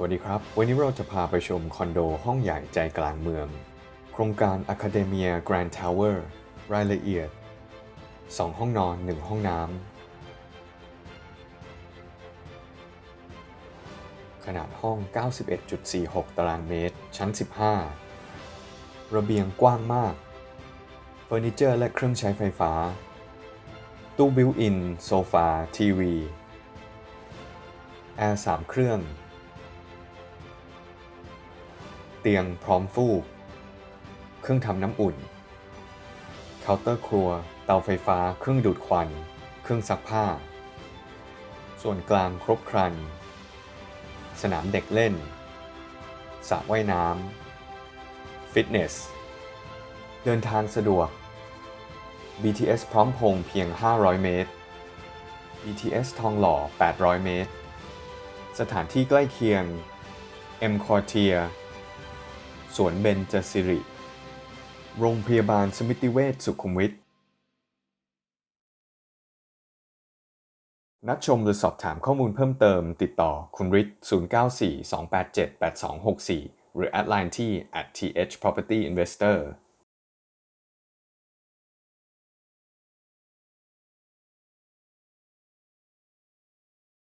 สวัสดีครับ วันนี้เราจะพาไปชมคอนโดห้องใหญ่ใจกลางเมือง โครงการ Academia Grand Tower รายละเอียด 2 ห้องนอน 1 ห้องน้ำ ขนาดห้อง 91.46 ตารางเมตร ชั้น 15 ระเบียงกว้างมาก เฟอร์นิเจอร์และเครื่องใช้ไฟฟ้า ตู้บิวอิน โซฟา ทีวี แอร์ 3 เครื่อง เตียงพร้อมฟูก เครื่องทำน้ำอุ่น เคาน์เตอร์ครัว เตาไฟฟ้า เครื่องดูดควัน เครื่องซักผ้า ส่วนกลางครบครัน สนามเด็กเล่นสระว่ายน้ำ ฟิตเนส เดินทางสะดวก BTS พร้อมพงเพียง 500 เมตร BTS ทองหล่อ 800 เมตร สถานที่ใกล้เคียง M Quartier สวนเบญจสิริ โรงพยาบาลสมิติเวชสุขุมวิท นัดชมหรือสอบถามข้อมูลเพิ่มเติมติดต่อคุณฤทธิ์0942878264 หรือแอดไลน์ที่ @thpropertyinvestor